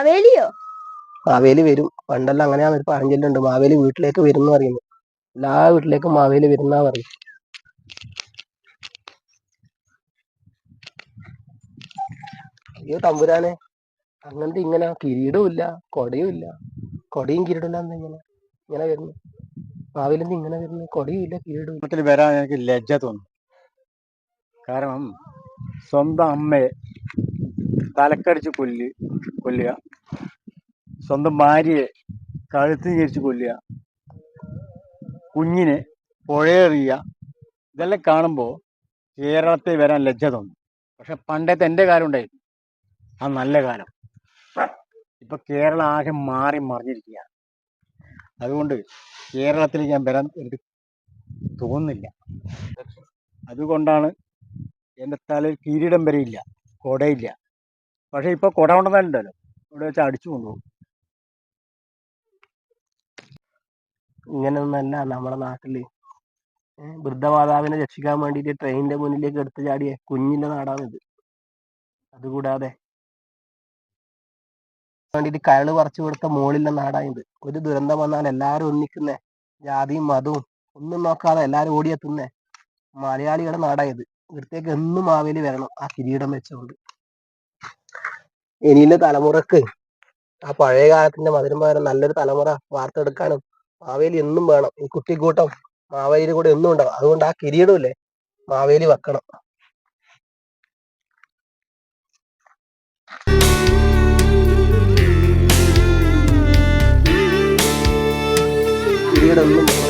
മാവേലിയോ? മാവേലി വരും. പണ്ടെല്ലാം അങ്ങനെയാണ് ഒരു പഴഞ്ചൊല്ലുണ്ട് മാവേലി വീട്ടിലേക്ക് വരും എന്ന് പറയുന്നു എല്ലാ വീട്ടിലേക്കും മാവേലി വരുന്നാ പറയും. അയ്യോ തമ്പുരാനെ. അങ്ങനത്തെ ഇങ്ങനെ കിരീടവും ഇല്ല കൊടയും ഇല്ല കൊടയും കിരീടവും ഇല്ലാന്ന് ഇങ്ങനെ ഇങ്ങനെ വരുന്നു. മാവേലിന്ന് ഇങ്ങനെ വരുന്നു. കൊടയും ഇല്ല കിരീടവും ഇല്ല വരാൻ എനിക്ക് ലജ്ജ തോന്നും കാരണം സ്വന്തം അമ്മയെ തലക്കടിച്ച് കൊല്ല് കൊല്ലുക. സ്വന്തം ഭാര്യയെ കഴുത്ത് ഞെരിച്ച് കൊല്ലുക. കുഞ്ഞിനെ പുഴയെറിയുക. ഇതെല്ലാം കാണുമ്പോൾ കേരളത്തിൽ വരാൻ ലജ്ജ തോന്നും. പക്ഷെ പണ്ടത്തെ എന്റെ കാലം ഉണ്ടായിരുന്നു. ആ നല്ല കാലം. ഇപ്പൊ കേരളം ആകെ മാറി മറിഞ്ഞിരിക്കുകയാണ്. അതുകൊണ്ട് കേരളത്തിൽ ഞാൻ വരാൻ എനിക്ക് തോന്നുന്നില്ല. അതുകൊണ്ടാണ് എന്റെ തലയിൽ കിരീടം വരെ ഇല്ല. കൊടയില്ല. പക്ഷെ ഇപ്പൊ കൊട കൊണ്ടുവന്നാലുണ്ടല്ലോ ഇവിടെ വെച്ച് അടിച്ചു കൊണ്ടുപോകും. ഇങ്ങനെയൊന്നല്ല നമ്മുടെ നാട്ടിൽ വൃദ്ധമാതാവിനെ രക്ഷിക്കാൻ വേണ്ടിയിട്ട് ട്രെയിനിന്റെ മുന്നിലേക്ക് എടുത്തു ചാടിയ കുഞ്ഞിന്റെ നാടാണിത്. അതുകൂടാതെ വേണ്ടിയിട്ട് കയൾ പറിച്ചു കൊടുത്ത മോളിലെ നാടാണിത്. ഒരു ദുരന്തം വന്നാൽ എല്ലാരും ഒന്നിക്കുന്നേ. ജാതിയും മതവും ഒന്നും നോക്കാതെ എല്ലാരും ഓടിയെത്തുന്നേ. മലയാളികളുടെ നാടായത് ഇവിടത്തേക്ക് എന്നും മാവേലി വരണം ആ കിരീടം വെച്ചുകൊണ്ട്. ഇനിയിലെ തലമുറയ്ക്ക് ആ പഴയ കാലത്തിന്റെ മധുരം പകരം നല്ലൊരു തലമുറ വാർത്തെടുക്കാനും മാവേലി എന്നും വേണം ഈ കുട്ടിക്കൂട്ടം മാവേലി കൂടെ എന്നും ഉണ്ടാവും അതുകൊണ്ട് ആ കിരീടം ഇല്ലേ മാവേലി വെക്കണം കിരീടം എന്നും.